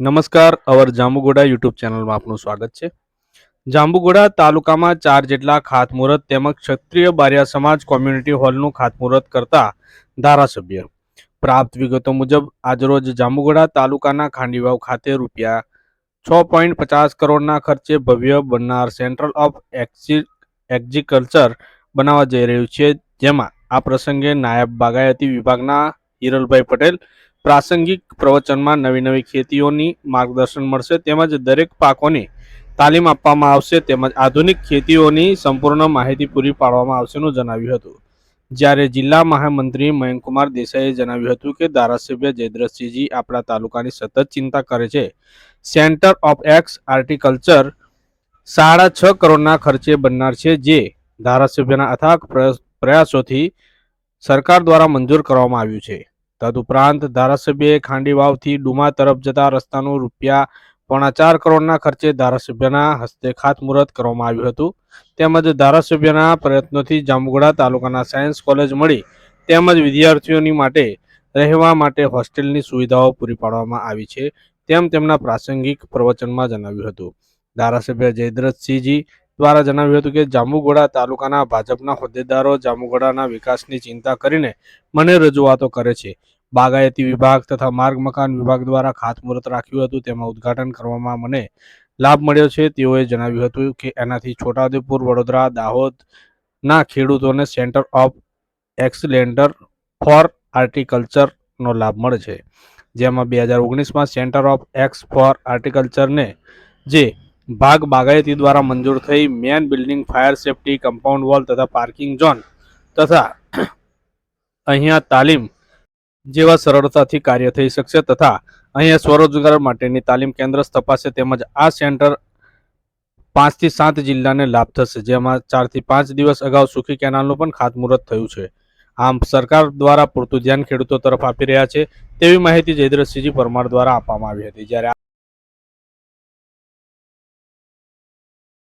નમસ્કાર, અવર જાંબુગોડા યુટ્યુબ ચેનલમાં આપનું સ્વાગત છે. જાંબુગોડા તાલુકામાં ચાર જેટલા ખાતમુહૂર્ત તેમજ ક્ષત્રિય બારિયા સમાજ કોમ્યુનિટી હોલનું ખાતમુહૂર્ત કરતા ધારાસભ્ય. પ્રાપ્ત વિગતો મુજબ, આજરોજ જાંબુગોડા તાલુકાના ખાંડીવાવ ખાતે રૂપિયા છ પોઈન્ટ પચાસ કરોડના ખર્ચે ભવ્ય બનનાર સેન્ટ્રલ ઓફ એગ્રીકલ્ચર બનાવવા જઈ રહ્યું છે. જેમાં આ પ્રસંગે નાયબ બાગાયતી વિભાગના હિરલભાઈ પટેલ પ્રાસંગિક પ્રવચનમાં નવી નવી ખેતીઓની માર્ગદર્શન મળશે તેમજ દરેક પાકોની તાલીમ આપવામાં આવશે તેમજ આધુનિક ખેતીઓની સંપૂર્ણ માહિતી પૂરી પાડવામાં આવશેનું જણાવ્યું હતું. જ્યારે જિલ્લા મહામંત્રી મયંકુમાર દેસાઈએ જણાવ્યું હતું કે ધારાસભ્ય જયદ્રથસિંહજી આપણા તાલુકાની સતત ચિંતા કરે છે. સેન્ટર ઓફ એક્સ આર્ટિકલ્ચર સાડા છ કરોડના ખર્ચે બનનાર છે જે ધારાસભ્યના અથાગ પ્રયાસ- પ્રયાસોથી સરકાર દ્વારા મંજૂર કરવામાં આવ્યું છે. તદુપરાંત ધારાસભ્યએ ખાંડી વાવથી ડુમા તરફ જતા રસ્તાનું રૂપિયા પોણા ચાર કરોડના ખર્ચે ધારાસભ્યના હસ્તે ખાતમુહૂર્ત કરવામાં આવ્યું હતું. તેમજ ધારાસભ્યના પ્રયત્નોથી જાંબુગડા તાલુકાના સાયન્સ કોલેજ મળી તેમજ વિદ્યાર્થીઓની માટે રહેવા માટે હોસ્ટેલની સુવિધાઓ પૂરી પાડવામાં આવી છે તેમ તેમના પ્રાસંગિક પ્રવચનમાં જણાવ્યું હતું. ધારાસભ્ય જયદ્રથસિંહજી દ્વારા જણાવ્યું હતું કે જાંબુગોડા તાલુકાના ભાજપના હોદ્દેદારો જાંબુગોડાના વિકાસની ચિંતા કરીને મને રજૂઆતો કરે છે. બાગાયતી વિભાગ તથા માર્ગ મકાન વિભાગ દ્વારા ખાતમુહૂર્ત રાખ્યું હતું. તેમાં ઉદ્ઘાટન કરવામાં મને લાભ મળ્યો છે. તેઓએ જણાવ્યું હતું કે એનાથી છોટાઉદેપુર, વડોદરા, દાહોદના ખેડૂતોને સેન્ટર ઓફ એક્સલેન્ડર ફોર આર્ટિકલ્ચરનો લાભ મળે છે. જેમાં બે હજાર ઓગણીસમાં સેન્ટર ઓફ એક્સ ફોર આર્ટિકલ્ચરને જે ભાગ બાગાયતી દ્વારા મંજૂર થઈ main building fire safety compound wall તથા પાર્કિંગ ઝોન તથા અહીંયા તાલીમ જેવા સરળતાથી કાર્ય થઈ શકશે તથા અહીંયા સ્વરોજગાર માટેની તાલીમ કેન્દ્ર સ્થપાશે તેમજ આ સેન્ટર પાંચથી સાત જિલ્લાને લાભ થશે, જેમાં ચારથી પાંચ દિવસ અગાઉ સુખી કેનાલનું પણ ખાતમુહૂર્ત થયું છે. આમ સરકાર દ્વારા પૂરતું ધ્યાન ખેડૂતો તરફ આપી રહ્યા છે તેવી માહિતી જયદ્રસિંહજી પરમાર દ્વારા આપવામાં આવી હતી. જ્યારે